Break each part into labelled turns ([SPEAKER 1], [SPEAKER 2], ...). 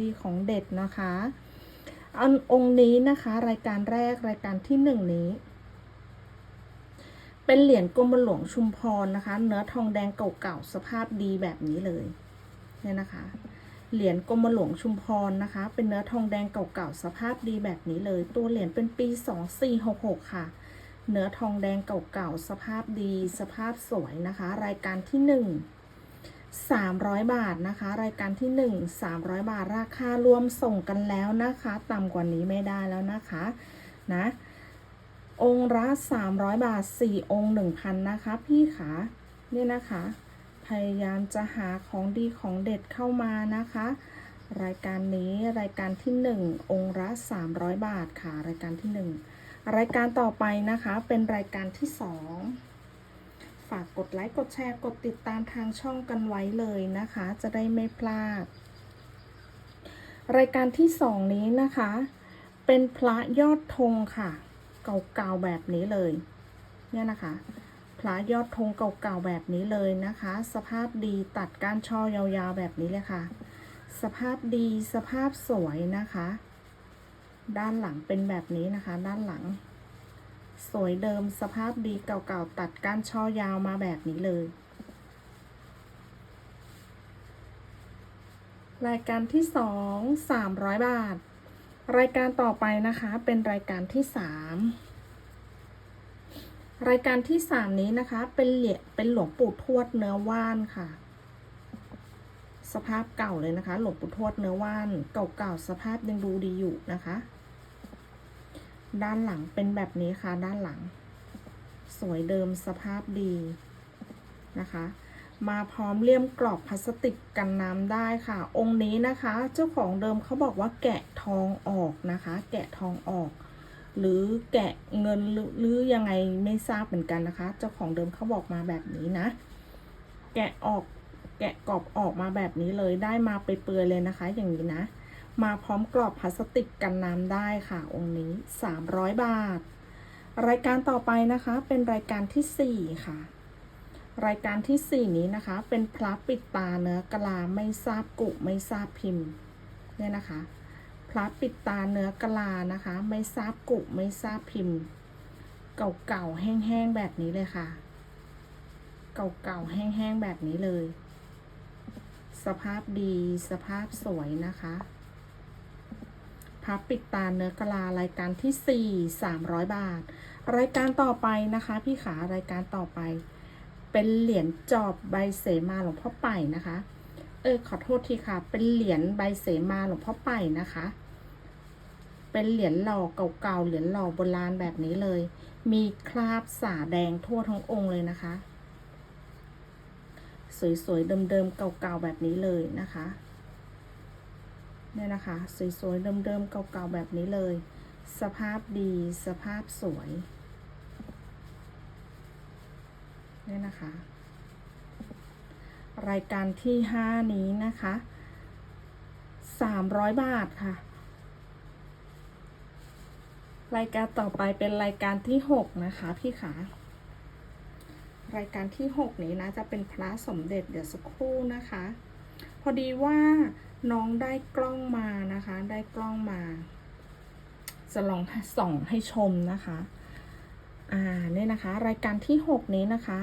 [SPEAKER 1] ดีของเด็ดนะคะอันองค์นี้นะคะ รายการแรกรายการที่หนึ่งนี้ เป็นเหรียญกรมหลวงชุมพรนะคะ เนื้อทองแดงเก่าๆสภาพดีแบบนี้เลยเนี่ยนะคะ เหรียญกรมหลวงชุมพรนะคะ เป็นเนื้อทองแดงเก่าๆสภาพดีแบบนี้เลย ตัวเหรียญเป็นปี2466ค่ะ เนื้อทองแดงเก่าๆสภาพดี สภาพสวยนะคะ รายการที่หนึ่ง 300 บาทนะคะ รายการที่ 1 300 บาทราคารวมส่งกันแล้วนะคะ ต่ำกว่านี้ไม่ได้แล้วนะคะนะองค์ละ300 บาท 4 องค์ 1,000 นะคะ พี่ขาเนี่ยนะคะ พยายามจะหาของดีของเด็ดเข้ามานะคะ รายการนี้รายการที่ 1 องค์ละ300 บาทค่ะ รายการที่ 1 รายการต่อไปนะคะเป็นรายการที่ 2ากกดไลค์กดแชร์กดติดตามทางช่องกันไว้เลยนะคะ จะได้ไม่พลาด รายการที่สองนี้นะคะ เป็นพระยอดธงค่ะ เก่าๆแบบนี้เลย เนี่ยนะคะ พระยอดธงเก่าๆแบบนี้เลยนะคะ สภาพดีตัดก้านช่อยาวๆแบบนี้เลยค่ะ สภาพดีสภาพสวยนะคะ ด้านหลังเป็นแบบนี้นะคะ ด้านหลัง สวยเดิมสภาพดีเก่าๆ ตัดก้านช่อยาวมาแบบนี้เลย รายการที่สองสามร้อยบาท รายการต่อไปนะคะเป็นรายการที่สามรายการที่สามนี้นะคะ เป็นเหรียญเป็นหลวงปู่ทวดเนื้อว่านค่ะ สภาพเก่าเลยนะคะ หลวงปู่ทวดเนื้อว่าน เก่าๆสภาพยังดูดีอยู่นะคะ ด้านหลังเป็นแบบนี้ค่ะ ด้านหลัง สวยเดิมสภาพดีนะคะ มาพร้อมเลี่ยมกรอบพลาสติกกันน้ำได้ค่ะ องค์นี้นะคะ เจ้าของเดิมเขาบอกว่าแกะทองออกนะคะ แกะทองออก หรือแกะเงินหรือยังไงไม่ทราบเหมือนกันนะคะ เจ้าของเดิมเขาบอกมาแบบนี้นะ แกะออกแกะกรอบออกมาแบบนี้เลยได้มาเปื่อยๆเลยนะคะ อย่างนี้นะ มาพร้อมกรอบพลาสติกกันน้ำได้ค่ะ องค์นี้ 300 บาท รายการต่อไปนะคะเป็นรายการที่ 4 ค่ะ รายการที่ 4 นี้นะคะ เป็นพระปิดตาเนื้อกลาไม่ทราบกุไม่ทราบพิมพ์เนี่ยนะคะพระปิดตาเนื้อกลานะคะ ไม่ทราบกุไม่ทราบพิมพ์ เก่าๆแห้งๆแบบนี้เลยค่ะ เก่าๆแห้งๆแบบนี้เลย สภาพดีสภาพสวยนะคะ พับปิดตาเนื้อกะลารายการที่ 4 300 บาท รายการต่อไปนะคะ พี่ขารายการต่อไป เป็นเหรียญจอบใบเสมาหลวงพ่อไป่นะคะ เออขอโทษทีค่ะ เป็นเหรียญใบเสมาหลวงพ่อไป่นะคะ เป็นเหรียญหล่อเก่าๆเหรียญหล่อโบราณแบบนี้เลย มีคราบสาแดงทั่วทั้งองค์เลยนะคะ สวยๆเดิมๆเก่าๆแบบนี้เลยนะคะ เนี่ยนะคะสวยๆเดิมๆเก่าๆแบบนี้เลย สภาพดีสภาพสวยเนี่ยนะคะ รายการที่ห้านี้นะคะสามร้อยบาทค่ะ รายการต่อไปเป็นรายการที่หกนะคะ พี่ขารายการที่หกนี้นะ จะเป็นพระสมเด็จเดี๋ยวสักครู่นะคะ พอดีว่า น้องได้กล้องมานะคะ ได้กล้องมาจะลองส่องให้ชมนะคะ อ่าเนี่ยนะคะ รายการที่หกนี้นะคะ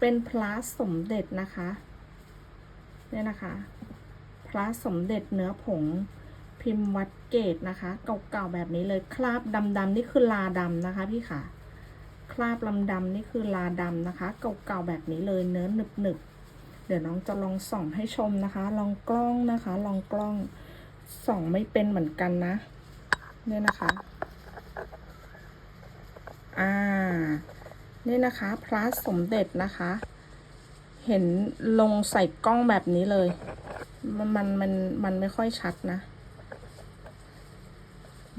[SPEAKER 1] เป็นพระสมเด็จนะคะ เนี่ยนะคะ พระสมเด็จเนื้อผงพิมพ์วัดเกตนะคะ เก่าๆแบบนี้เลยคราบดำๆนี่คือลาดำนะคะพี่ค่ะ คราบลำดำนี่คือลาดำนะคะ เก่าๆแบบนี้เลยเนื้อหนึบๆ เดี๋ยวน้องจะลองส่องให้ชมนะคะ ลองกล้องนะคะ ลองกล้องส่องไม่เป็นเหมือนกันนะ เนี่ยนะคะ อ่า นี่นะคะพระสมเด็จนะคะ เห็นลงใส่กล้องแบบนี้เลย มันมันมันมันไม่ค่อยชัดนะ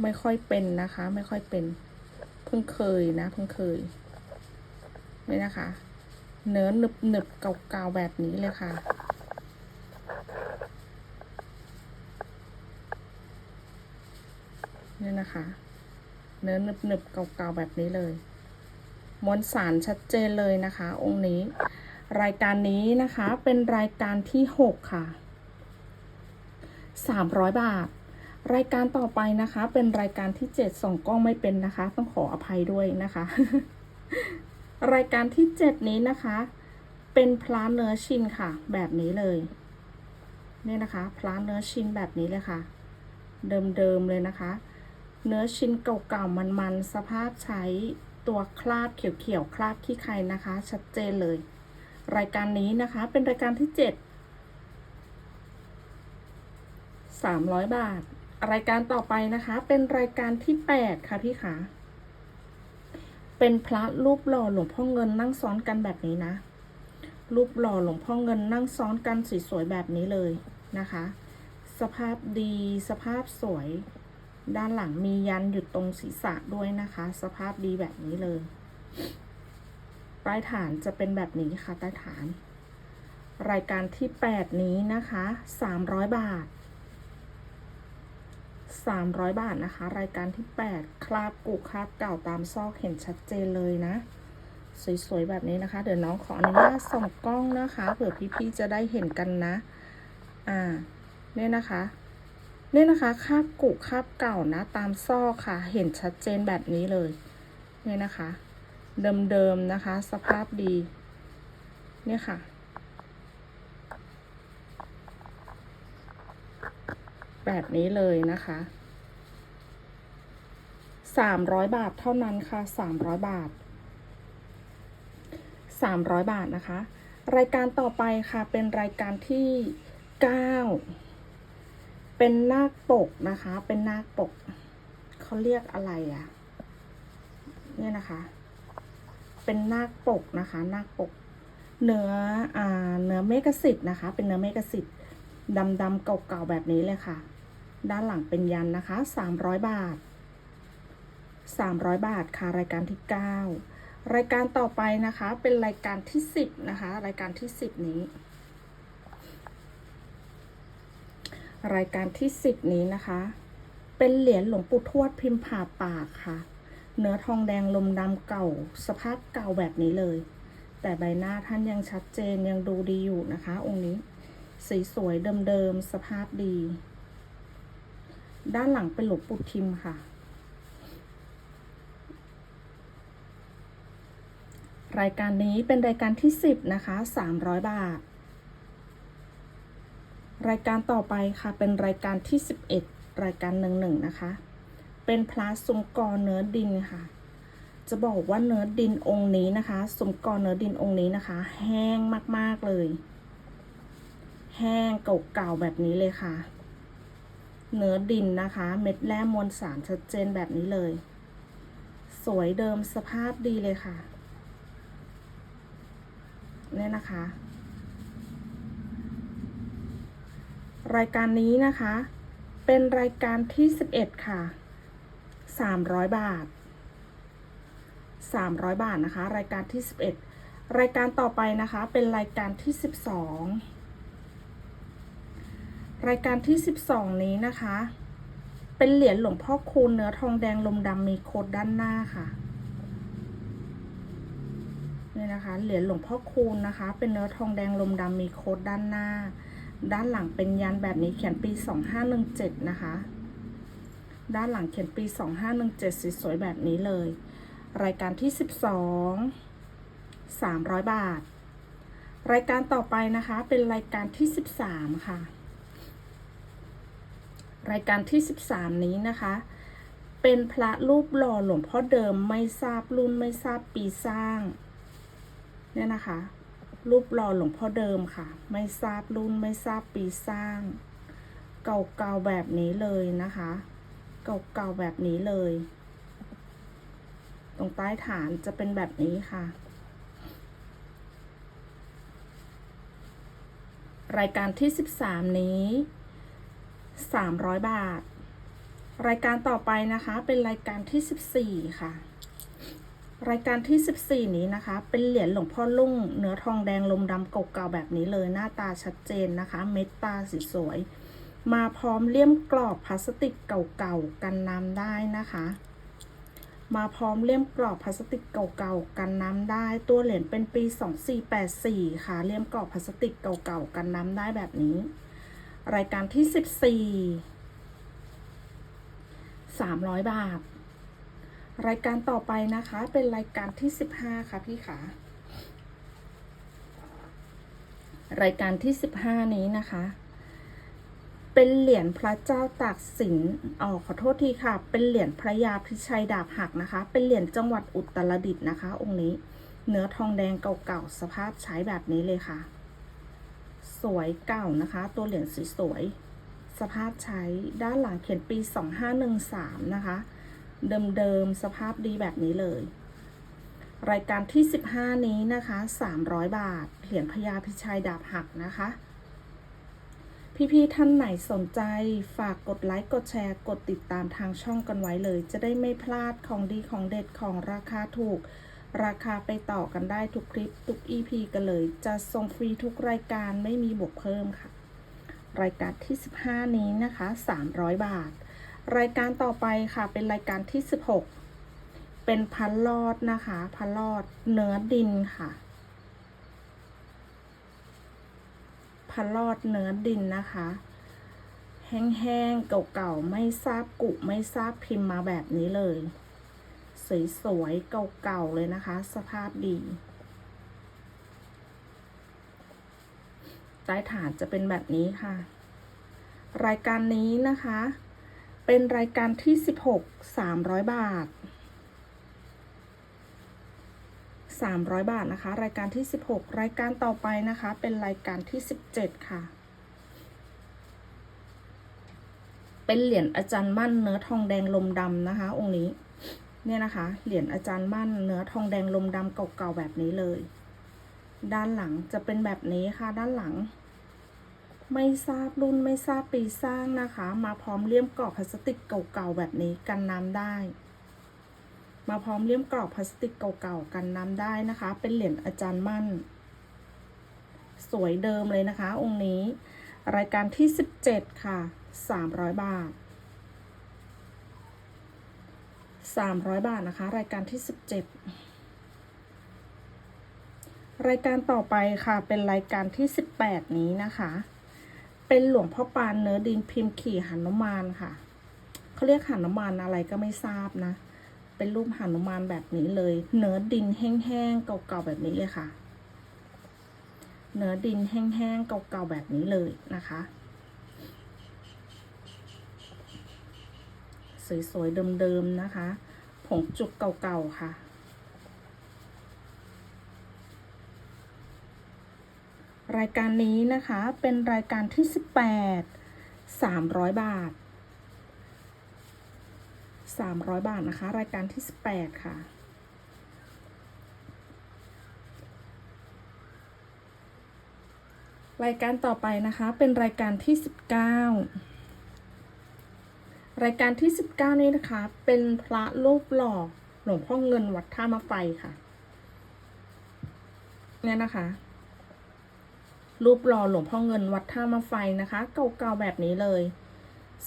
[SPEAKER 1] ไม่ค่อยเป็นนะคะ ไม่ค่อยเป็น เพิ่งเคยนะ เพิ่งเคย นี่นะคะ เนื้อหนึบหนึบๆเก่าๆแบบนี้เลยค่ะ นี่นะคะ เนื้อหนึบหนึบๆเก่าๆแบบนี้เลยมวลสารชัดเจนเลยนะคะ องค์นี้ รายการนี้นะคะเป็นรายการที่หกค่ะ 300 บาท รายการต่อไปนะคะ เป็นรายการที่ 7 ส่องกล้องไม่เป็นนะคะ ต้องขออภัยด้วยนะคะ รายการที่ 7 นี้นะคะ เป็นพลาเนื้อชินค่ะ แบบนี้เลยเนี่ยนะคะพลาเนื้อชินแบบนี้เลยค่ะ เดิมๆเลยนะคะ เนื้อชิ้นเก่าๆมันๆสภาพใช้ตัวคราบเขียวๆคราบขี้ใครนะคะ ชัดเจนเลย รายการนี้นะคะเป็นรายการที่เจ็ดสามร้อยบาท รายการต่อไปนะคะ เป็นรายการที่แปดค่ะพี่ขา เป็นพระรูปหล่อหลวงพ่อเงินนั่งซ้อนกันแบบนี้นะ รูปหล่อหลวงพ่อเงินนั่งซ้อนกันสวยๆแบบนี้เลยนะคะ สภาพดีสภาพสวย ด้านหลังมียันอยู่ตรงศีรษะด้วยนะคะ สภาพดีแบบนี้เลยใต้ฐานจะเป็นแบบนี้ค่ะใต้ฐาน รายการที่ 8 นี้นะคะ 300 บาท 300 บาทนะคะ รายการที่ 8 คราบกุคราบเก่าตามซอกเห็นชัดเจนเลยนะ สวยๆ แบบนี้นะคะ เดี๋ยวน้องขออนุญาตส่องกล้องนะคะ เผื่อพี่ๆจะได้เห็นกันนะ อ่า เนี่ยนะคะเนี่ยนะคะคราบกุคราบเก่านะตามซอกค่ะ เห็นชัดเจนแบบนี้เลย เนี่ยนะคะ เดิมๆนะคะ สภาพดี เนี่ยค่ะ แบบนี้เลยนะคะสามร้อยบาทเท่านั้นค่ะสามร้อยบาทสามร้อยบาทนะคะ รายการต่อไปค่ะเป็นรายการที่เก้าเป็นนาคปกนะคะ เป็นนาคปก เขาเรียกอะไรอะ่ะ เนี่ยนะคะ เป็นนาคปกนะคะ นาคปก เนื้ออ่าเนื้อเมกะสิทธิ์นะคะ เป็นเนื้อเมกะสิทธิ์ดำดำๆเก่าๆแบบนี้เลยค่ะ ด้านหลังเป็นยันนะคะสามร้อยบาทสามร้อยบาทค่ะรายการที่เก้ารายการต่อไปนะคะ เป็นรายการที่สิบนะคะ รายการที่สิบนี้ รายการที่สิบนี้นะคะ เป็นเหรียญหลวงปู่ทวดพิมพ์ผ่าปากค่ะ เนื้อทองแดงลมดำเก่า สภาพเก่าแบบนี้เลย แต่ใบหน้าท่านยังชัดเจนยังดูดีอยู่นะคะ องค์นี้ สีสวยเดิมๆสภาพดี ด้านหลังเป็นหลวงปู่ทิมค่ะ รายการนี้เป็นรายการที่ 10 นะคะ 300 บาท รายการต่อไปค่ะเป็นรายการที่ 11 รายการหนึ่งหนึ่งนะคะ เป็นพลาสมกรเนื้อดินค่ะ จะบอกว่าเนื้อดินองค์นี้นะคะ สมกรเนื้อดินองค์นี้นะคะ แห้งมากๆเลย แห้งเก่าๆแบบนี้เลยค่ะ เนื้อดินนะคะ เม็ดแร่มวลสารชัดเจนแบบนี้เลย สวยเดิมสภาพดีเลยค่ะ เนี่ยนะคะ รายการนี้นะคะ เป็นรายการที่ 11 ค่ะ 300 บาท 300 บาทนะคะ รายการที่ 11 รายการต่อไปนะคะ เป็นรายการที่ 12 รายการที่ 12 นี้นะคะ เป็นเหรียญหลวงพ่อคูณเนื้อทองแดงลมดำมีโคดด้านหน้าค่ะนี่นะคะ เหรียญหลวงพ่อคูณนะคะ เป็นเนื้อทองแดงลมดำมีโคดด้านหน้า ด้านหลังเป็นยันแบบนี้เขียนปี 2517 นะคะ ด้านหลังเขียนปี 2517สวยๆแบบนี้เลย รายการที่ 12 300 บาท รายการต่อไปนะคะ เป็นรายการที่ 13 ค่ะ รายการที่ 13 นี้นะคะ เป็นพระรูปหล่อหลวงพ่อเดิมไม่ทราบรุ่นไม่ทราบปีสร้าง เนี่ยนะคะ รูปหล่อหลวงพ่อเดิมค่ะ ไม่ทราบรุ่นไม่ทราบปีสร้าง เก่าๆแบบนี้เลยนะคะ เก่าๆแบบนี้เลย ตรงใต้ฐานจะเป็นแบบนี้ค่ะรายการที่ 13 นี้ 300 บาท รายการต่อไปนะคะ เป็นรายการที่ 14 ค่ะ รายการที่ 14 นี้นะคะ เป็นเหรียญหลวงพ่อลุ่ง เนื้อทองแดงลมดำเก่าๆแบบนี้เลยหน้าตาชัดเจนนะคะ เม็ดตาสีสวย มาพร้อมเลี่ยมกรอบพลาสติกเก่าๆกันน้ำได้นะคะมาพร้อมเลี่ยมกรอบพลาสติกเก่าๆกันน้ำได้ ตัวเหรียญเป็นปี 2484 ค่ะ เลี่ยมกรอบพลาสติกเก่าๆกันน้ำได้แบบนี้ รายการที่สิบสี่สามร้อยบาท รายการต่อไปนะคะ เป็นรายการที่สิบห้าค่ะพี่ขารายการที่สิบห้านี้นะคะ เป็นเหรียญพระเจ้าตากสินอ๋อขอโทษทีค่ะ เป็นเหรียญพระยาพิชัยดาบหักนะคะ เป็นเหรียญจังหวัดอุตรดิตถ์นะคะ องค์นี้ เนื้อทองแดงเก่าๆสภาพใช้แบบนี้เลยค่ะ สวยเก่านะคะ ตัวเหรียญสวยๆสภาพใช้ด้านหลังเขียนปี 2513 นะคะ เดิมๆสภาพดีแบบนี้เลย รายการที่ 15 นี้นะคะ 300 บาท เหรียญพญาพิชัยดาบหักนะคะ พี่ๆท่านไหนสนใจฝากกดไลค์กดแชร์กดติดตามทางช่องกันไว้เลย จะได้ไม่พลาดของดีของเด็ดของราคาถูก ราคาไปต่อกันได้ทุกคลิปทุก EP กันเลย จะส่งฟรีทุกรายการไม่มีบวกเพิ่มค่ะ รายการที่ 15 นี้นะคะ 300 บาท รายการต่อไปค่ะ เป็นรายการที่ 16 เป็นพันลอดนะคะ พันลอดเนื้อดินค่ะ พันลอดเนื้อดินนะคะ แห้งๆ เก่าๆ ไม่ทราบกุไม่ทราบพิมพ์มาแบบนี้เลย สวยๆเก่าๆเลยนะคะ สภาพดีใต้ฐานจะเป็นแบบนี้ค่ะ รายการนี้นะคะ เป็นรายการที่ 16 300 บาท 300 บาทนะคะ รายการที่ 16 รายการต่อไปนะคะ เป็นรายการที่ 17 ค่ะ เป็นเหรียญอาจารย์มั่นเนื้อทองแดงลมดำนะคะ องค์นี้ เนี่ยนะคะ เหรียญอาจารย์มั่นเนื้อทองแดงลมดำเก่าๆแบบนี้เลย ด้านหลังจะเป็นแบบนี้ค่ะด้านหลัง ไม่ทราบรุ่นไม่ทราบปีสร้างนะคะ มาพร้อมเลี่ยมกรอบพลาสติกเก่าๆแบบนี้กันน้ำได้ มาพร้อมเลี่ยมกรอบพลาสติกเก่าๆกันน้ำได้นะคะ เป็นเหรียญอาจารย์มั่น สวยเดิมเลยนะคะ องค์นี้ รายการที่ 17 ค่ะ 300 บาท 300 บาทนะคะ รายการที่ 17 รายการต่อไปค่ะ เป็นรายการที่ 18 นี้นะคะ เป็นหลวงพ่อปานเนื้อดินพิมพ์ขี่หันุมานค่ะเขาเรียกหันุมานอะไรก็ไม่ทราบนะ เป็นรูปหันุมานแบบนี้เลย เนื้อดินแห้งๆเก่าๆแบบนี้เลยค่ะ เนื้อดินแห้งๆเก่าๆแบบนี้เลยนะคะสวยๆเดิมๆนะคะ ผงจุกเก่าๆค่ะ รายการนี้นะคะเป็นรายการที่ 18 300 บาท 300 บาทนะคะ รายการที่ 18 ค่ะรายการต่อไปนะคะเป็นรายการที่ 19 รายการที่ 19 นี้นะคะ เป็นพระรูปหล่อหลวงพ่อเงินวัดท่ามะไฟค่ะ เนี่ยนะคะ รูปหล่อหลวงพ่อเงินวัดท่ามะไฟนะคะ เก่าๆแบบนี้เลย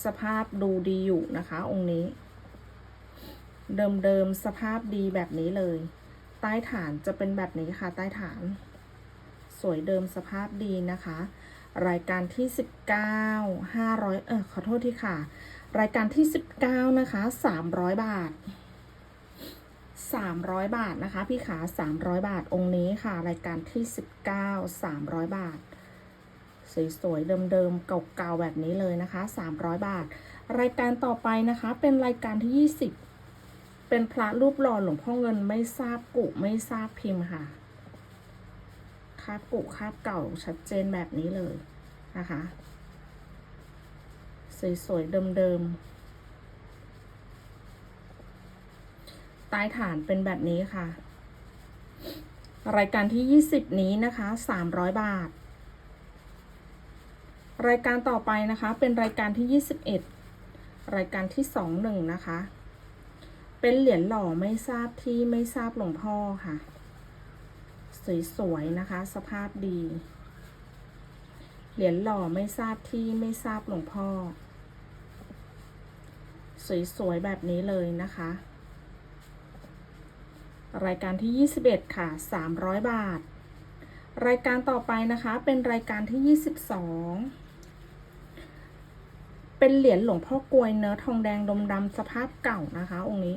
[SPEAKER 1] สภาพดูดีอยู่นะคะ องค์นี้ เดิมๆสภาพดีแบบนี้เลย ใต้ฐานจะเป็นแบบนี้ค่ะ ใต้ฐาน สวยเดิมสภาพดีนะคะ รายการที่ 19 500 เออขอโทษที่ค่ะ รายการที่ 19 นะคะ 300 บาท 300 บาทนะคะ พี่ขา 300 บาทองค์นี้ค่ะ รายการที่ 19 300 บาท สวยๆเดิมๆเก่าๆแบบนี้เลยนะคะ 300 บาท รายการต่อไปนะคะ เป็นรายการที่ 20 เป็นพระรูปหล่อหลวงพ่อเงินไม่ทราบกุไม่ทราบพิมพ์ค่ะาบกุคาบเก่าชัดเจนแบบนี้เลยนะคะ สวยๆเดิมๆใต้ฐานเป็นแบบนี้ค่ะ รายการที่ 20 นี้นะคะ 300 บาท รายการต่อไปนะคะเป็นรายการที่ 21 รายการที่ 21 นะคะ เป็นเหรียญหล่อไม่ทราบที่ไม่ทราบหลวงพ่อค่ะ สวยๆนะคะ สภาพดี เหรียญหล่อไม่ทราบที่ไม่ทราบหลวงพ่อ สวยๆแบบนี้เลยนะคะ รายการที่ 21 ค่ะ 300 บาท รายการต่อไปนะคะเป็นรายการที่ 22เป็นเหรียญหลวงพ่อกลวยเนื้อทองแดงดมดำสภาพเก่านะคะ องค์นี้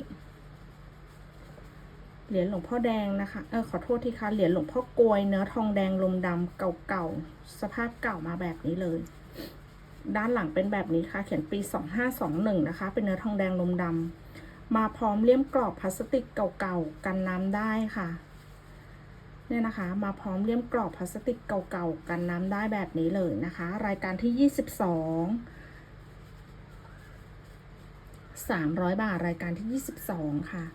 [SPEAKER 1] เหรียญหลวงพ่อแดงนะคะ เออขอโทษทีค่ะเหรียญหลวงพ่อกลวยเนื้อทองแดงลมดำเก่าๆ สภาพเก่ามาแบบนี้เลย ด้านหลังเป็นแบบนี้ค่ะ เขียนปี 2521 นะคะ เป็นเนื้อทองแดงลมดำมาพร้อมเลี่ยมกรอบพลาสติกเก่าๆ กันน้ำได้ค่ะ เนี่ยนะคะ มาพร้อมเลี่ยมกรอบพลาสติกเก่าๆ กันน้ำได้แบบนี้เลยนะคะ รายการที่ 22 300 บาท รายการที่ 22 ค่ะ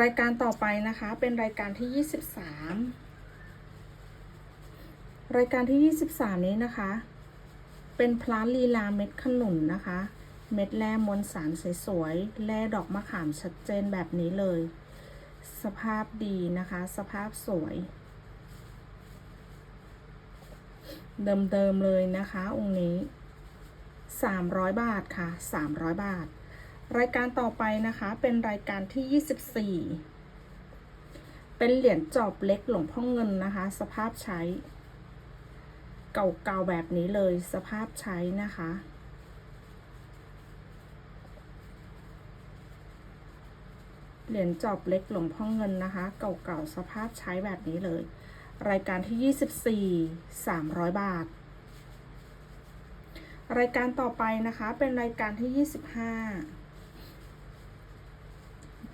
[SPEAKER 1] รายการต่อไปนะคะเป็นรายการที่ 23 รายการที่ 23 นี้นะคะ เป็นพลาลีลาเม็ดขนุนนะคะ เม็ดแร่มวลสารสวยๆแร่ดอกมะขามชัดเจนแบบนี้เลย สภาพดีนะคะ สภาพสวย เดิมๆเลยนะคะองค์นี้ 300 บาทค่ะ 300 บาท รายการต่อไปนะคะเป็นรายการที่ 24 เป็นเหรียญจอบเล็กหลวงพ่อเงินนะคะ สภาพใช้ เก่าๆแบบนี้เลยสภาพใช้นะคะเหรียญจอบเล็กหลวงพ่อเงินนะคะ เก่าๆสภาพใช้แบบนี้เลย รายการที่ 24 300 บาท รายการต่อไปนะคะเป็นรายการที่ 25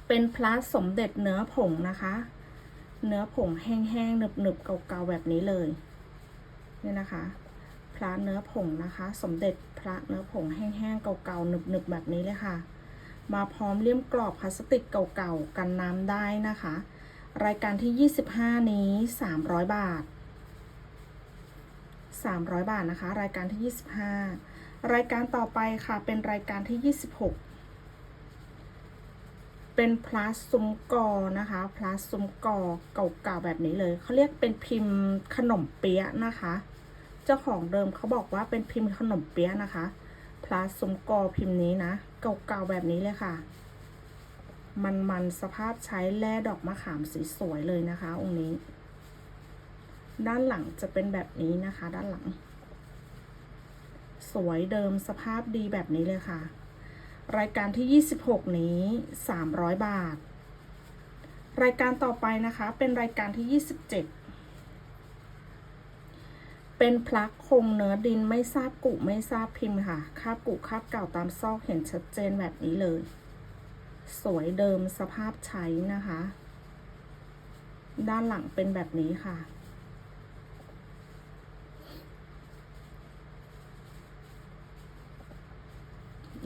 [SPEAKER 1] เป็นพระสมเด็จเนื้อผงนะคะ เนื้อผงแห้งๆหนึบๆเก่าๆแบบนี้เลยเนี่ยนะคะ พระเนื้อผงนะคะ สมเด็จพระเนื้อผงแห้งๆเก่าๆหนึบๆแบบนี้เลยค่ะ มาพร้อมเลี่ยมกรอบพลาสติกเก่าๆกันน้ำได้นะคะ รายการที่ 25 นี้ 300 บาท 300 บาทนะคะ รายการที่ 25 รายการต่อไปค่ะเป็นรายการที่ 26 เป็นพลาสซุมกอนะคะพลาสซุมกอเก่าๆแบบนี้เลยเขาเรียกเป็นพิมพ์ขนมเปี๊ยะนะคะ เจ้าของเดิมเขาบอกว่าเป็นพิมพ์ขนมเปี๊ยะนะคะพลาสซุมกอพิมพ์นี้นะเก่าๆแบบนี้เลยค่ะ มันๆสภาพใช้แร่ดอกมะขามสีสวยเลยนะคะ องค์นี้ ด้านหลังจะเป็นแบบนี้นะคะ ด้านหลัง สวยเดิมสภาพดีแบบนี้เลยค่ะ รายการที่ 26 นี้ 300 บาท รายการต่อไปนะคะ เป็นรายการที่ 27 เป็นพลักคงเนื้อดินไม่ทราบกุไม่ทราบพิมพ์ค่ะ คาบกุคาบเก่าตามซอกเห็นชัดเจนแบบนี้เลย สวยเดิมสภาพใช้นะคะ ด้านหลังเป็นแบบนี้ค่ะ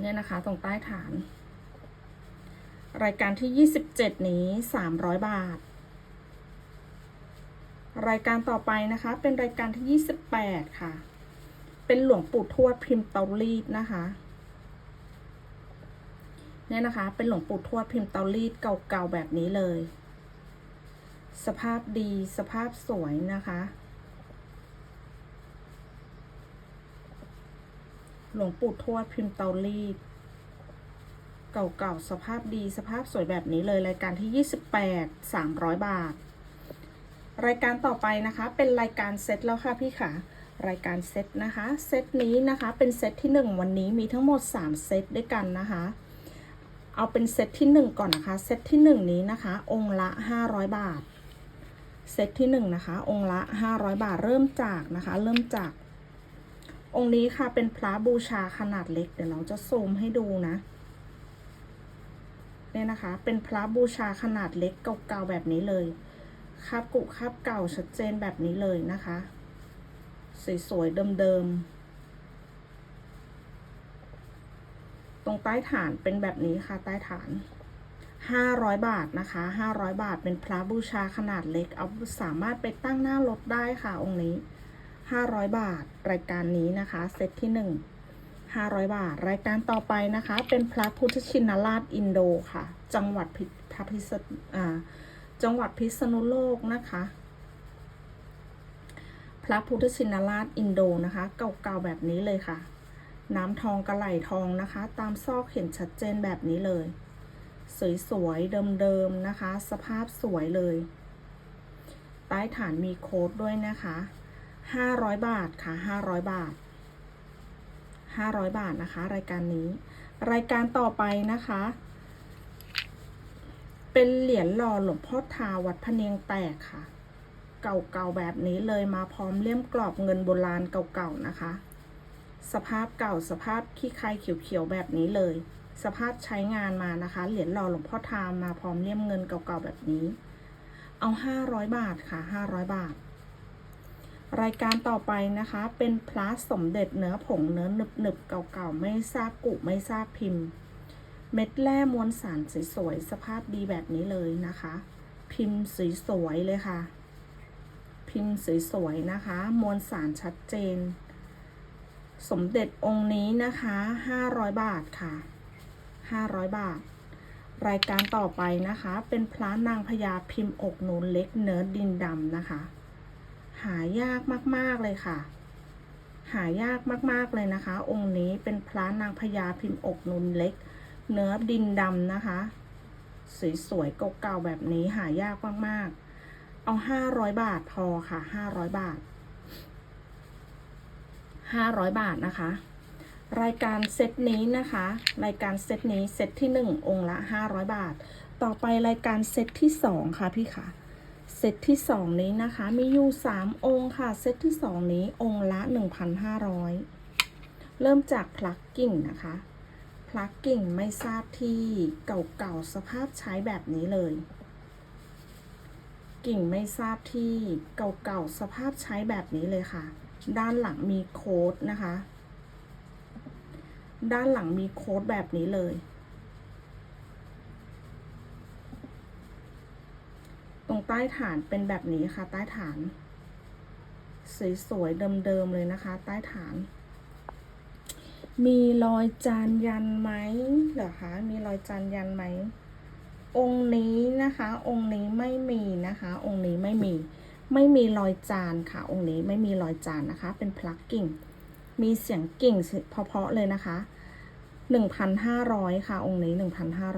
[SPEAKER 1] เนี่ยนะคะตรงใต้ฐาน รายการที่ 27 นี้ 300 บาท รายการต่อไปนะคะ เป็นรายการที่ 28 ค่ะ เป็นหลวงปู่ทวดพิมพ์เตารีดนะคะเนี่ยนะคะ เป็นหลวงปู่ทวดพิมพ์เตารีดเก่าๆแบบนี้เลย สภาพดีสภาพสวยนะคะ หลวงปู่ทวดพิมพ์เตารีด เก่าๆ สภาพดีสภาพสวยแบบนี้เลยรายการที่ 28 300 บาท รายการต่อไปนะคะ เป็นรายการเซตแล้วค่ะพี่ค่ะ รายการเซตนะคะ เซตนี้นะคะ เป็นเซตที่ 1 วันนี้มีทั้งหมด 3 เซตด้วยกันนะคะ เอาเป็นเซตที่ 1 ก่อนนะคะ เซตที่ 1 นี้นะคะ องค์ละ 500 บาท เซตที่ 1 นะคะ องค์ละ 500 บาท เริ่มจากนะคะ เริ่มจาก องค์นี้ค่ะเป็นพระบูชาขนาดเล็ก เดี๋ยวน้องจะซูมให้ดูนะเนี่ยนะคะ เป็นพระบูชาขนาดเล็กเก่าๆแบบนี้เลยคาบกุคาบเก่าชัดเจนแบบนี้เลยนะคะ สวยๆเดิมๆตรงใต้ฐานเป็นแบบนี้ค่ะใต้ฐาน500บาทนะคะ500บาทเป็นพระบูชาขนาดเล็ก เอาสามารถไปตั้งหน้ารถได้ค่ะองค์นี้ 500 บาท รายการนี้นะคะ เซตที่ 1 500 บาท รายการต่อไปนะคะ เป็นพระพุทธชินราชอินโดค่ะ จังหวัดพิพระพิษณุอ่าจังหวัดพิษณุโลกนะคะ พระพุทธชินราชอินโดนะคะ เก่าๆแบบนี้เลยค่ะ น้ำทองกระไหลทองนะคะ ตามซอกเห็นชัดเจนแบบนี้เลย สวยๆเดิมๆนะคะ สภาพสวยเลย ใต้ฐานมีโค้ดด้วยนะคะ 500บาทค่ะ500บาท500บาทนะคะ รายการนี้ รายการต่อไปนะคะ เป็นเหรียญหล่อหลวงพ่อทาวัดพะเนียงแตกค่ะ เก่าๆแบบนี้เลยมาพร้อมเลี่ยมกรอบเงินโบราณเก่าๆนะคะ สภาพเก่าสภาพขี้ใครเขียวๆแบบนี้เลย สภาพใช้งานมานะคะ เหรียญหล่อหลวงพ่อทามมาพร้อมเลี่ยมเงินเก่าๆแบบนี้ เอา500บาทค่ะ500บาท รายการต่อไปนะคะเป็นพระสมเด็จเนื้อผงเนื้อหนึบๆเก่าๆ ไม่ทราบกุไม่ทราบพิมพ์ เม็ดแร่มวลสารสวยๆสภาพดีแบบนี้เลยนะคะ พิมพ์สวยๆเลยค่ะ พิมพ์สวยๆนะคะ มวลสารชัดเจน สมเด็จองค์นี้นะคะ 500 บาทค่ะ 500 บาท รายการต่อไปนะคะ เป็นพระนางพญาพิมพ์อกนูนเล็กเนื้อดินดำนะคะ หายากมากๆเลยค่ะ หายากมากๆเลยนะคะ องค์นี้เป็นพระนางพญาพิมพ์อกนูนเล็ก เนื้อดินดำนะคะ สวยๆเก่าๆแบบนี้หายากมากๆ เอาห้าร้อยบาทพอค่ะห้าร้อยบาทห้าร้อยบาทนะคะ รายการเซตนี้นะคะ รายการเซตนี้เซตที่หนึ่งองค์ละห้าร้อยบาท ต่อไปรายการเซตที่สองค่ะพี่ค่ะ เซตที่สองนี้นะคะ มีอยู่สามองค์ค่ะ เซตที่สองนี้องค์ละหนึ่งพันห้าร้อยเริ่มจากพลักกิ่งนะคะ พลักกิ่งไม่ทราบที่เก่าๆสภาพใช้แบบนี้เลย กิ่งไม่ทราบที่เก่าๆสภาพใช้แบบนี้เลยค่ะ ด้านหลังมีโค้ดนะคะ ด้านหลังมีโค้ดแบบนี้เลย ตรง ใต้ฐานเป็นแบบนี้ค่ะ ใต้ฐาน สวยๆเดิมๆเลยนะคะ ใต้ฐาน มีรอยจานยันไหมเหรอคะมีรอยจานยันไหมองค์นี้นะคะ องค์นี้ไม่มีนะคะ องค์นี้ไม่มี ไม่มีรอยจานค่ะ องค์นี้ไม่มีรอยจานนะคะ เป็นพลักกิ่ง มีเสียงกิ่งเพาะๆเลยนะคะ 1,500 ค่ะ องค์นี้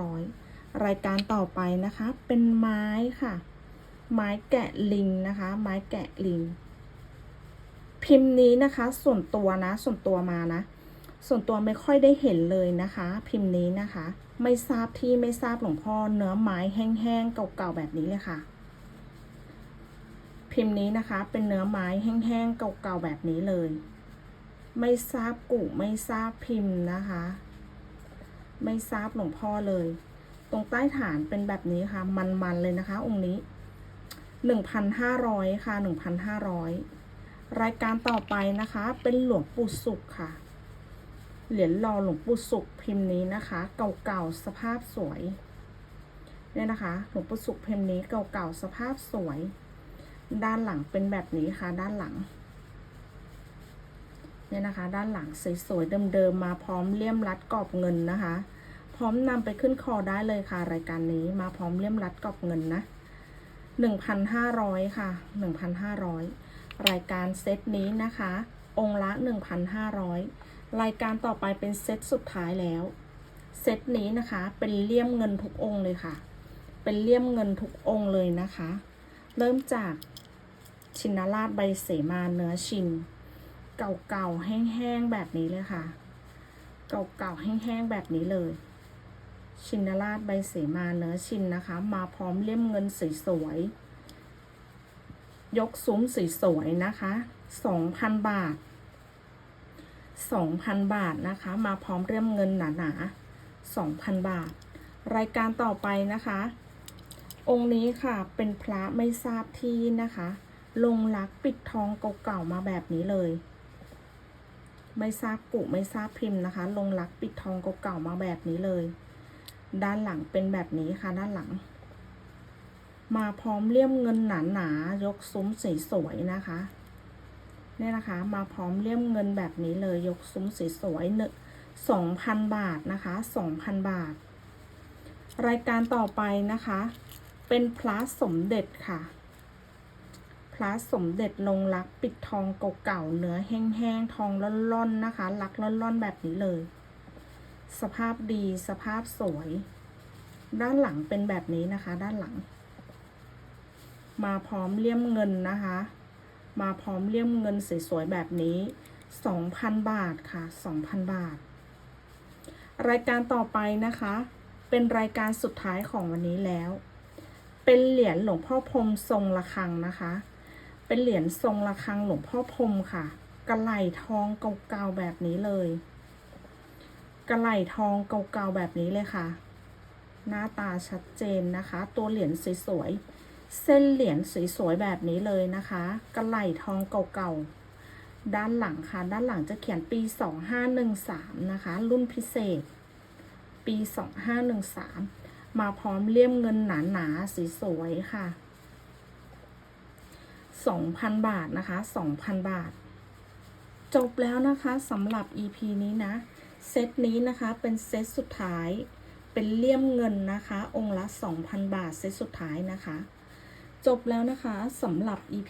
[SPEAKER 1] 1,500 รายการต่อไปนะคะ เป็นไม้ค่ะ ไม้แกะลิงนะคะ ไม้แกะลิง พิมพ์นี้นะคะ ส่วนตัวนะ ส่วนตัวมานะ ส่วนตัวไม่ค่อยได้เห็นเลยนะคะ พิมพ์นี้นะคะ ไม่ทราบที่ไม่ทราบหลวงพ่อเนื้อไม้แห้งๆเก่าๆแบบนี้เลยค่ะ พิมพ์นี้นะคะ เป็นเนื้อไม้แห้งๆเก่าๆแบบนี้เลย ไม่ทราบกุไม่ทราบพิมพ์นะคะ ไม่ทราบหลวงพ่อเลย ตรงใต้ฐานเป็นแบบนี้ค่ะ มันๆเลยนะคะ องค์นี้ หนึ่งพันห้าร้อยค่ะหนึ่งพันห้าร้อยรายการต่อไปนะคะ เป็นหลวงปู่สุขค่ะ เหรียญรอหลวงปู่สุขพิมพ์นี้นะคะ เก่าๆ สภาพสวย เนี่ยนะคะ หลวงปู่สุขพิมพ์นี้เก่าๆ สภาพสวย ด้านหลังเป็นแบบนี้ค่ะ ด้านหลัง เนี่ยนะคะ ด้านหลังสวยๆ เดิมๆ มาพร้อมเลี่ยมรัดกรอบเงินนะคะ พร้อมนำไปขึ้นคอได้เลยค่ะ รายการนี้มาพร้อมเลี่ยมรัดกรอบเงินนะ หนึ่งพันห้าร้อยค่ะหนึ่งพันห้าร้อยรายการเซตนี้นะคะ องค์ละหนึ่งพันห้าร้อยรายการต่อไปเป็นเซตสุดท้ายแล้ว เซตนี้นะคะเป็นเลี่ยมเงินทุกองค์เลยค่ะ เป็นเลี่ยมเงินทุกองค์เลยนะคะ เริ่มจากชินราชใบเสมาเนื้อชิน เก่าๆแห้งๆแบบนี้เลยค่ะ เก่าๆแห้งๆแบบนี้เลย ชินราชใบเสมาเนื้อชินนะคะ มาพร้อมเล่มเงินสวยๆยกซุ้มสวยๆนะคะ2,000บาท2,000บาทนะคะ มาพร้อมเล่มเงินหนาๆ2,000บาท รายการต่อไปนะคะ องค์นี้ค่ะเป็นพระไม่ทราบที่นะคะ ลงรักปิดทองเก่าๆมาแบบนี้เลยไม่ทราบกุไม่ทราบพิมพ์นะคะ ลงรักปิดทองเก่าๆมาแบบนี้เลย ด้านหลังเป็นแบบนี้ค่ะด้านหลัง มาพร้อมเลี่ยมเงินหนาๆยกซุ้มสีสวยนะคะเนี่ยนะคะ มาพร้อมเลี่ยมเงินแบบนี้เลยยกซุ้มสีสวยหนึ่งสองพันบาทนะคะสองพันบาท รายการต่อไปนะคะ เป็นพระสมเด็จค่ะพระสมเด็จลงรักปิดทองเก่าๆเนื้อแห้งๆทองล่อนๆนะคะ ลักล่อนๆแบบนี้เลย สภาพดีสภาพสวย ด้านหลังเป็นแบบนี้นะคะ ด้านหลัง มาพร้อมเลี่ยมเงินนะคะ มาพร้อมเลี่ยมเงินสวยๆแบบนี้ 2,000 บาทค่ะ 2,000 บาท รายการต่อไปนะคะ เป็นรายการสุดท้ายของวันนี้แล้ว เป็นเหรียญหลวงพ่อพรมทรงระฆังนะคะ เป็นเหรียญทรงระฆังหลวงพ่อพรมค่ะกระไหลทองเก่าๆแบบนี้เลย กระไหลทองเก่าๆแบบนี้เลยค่ะ หน้าตาชัดเจนนะคะ ตัวเหรียญสวยๆ เส้นเหรียญสวยๆแบบนี้เลยนะคะ กระไหลทองเก่าๆ ด้านหลังค่ะ ด้านหลังจะเขียนปี 2513 นะคะ รุ่นพิเศษ ปี 2513 มาพร้อมเลี่ยมเงินหนาๆสีสวยๆ ค่ะ 2,000 บาทนะคะ 2,000 บาท จบแล้วนะคะสำหรับ EP นี้นะ เซตนี้นะคะเป็นเซตสุดท้ายเป็นเลี่ยมเงินนะคะ องค์ละ 2,000 บาทเซตสุดท้ายนะคะ จบแล้วนะคะสำหรับ EP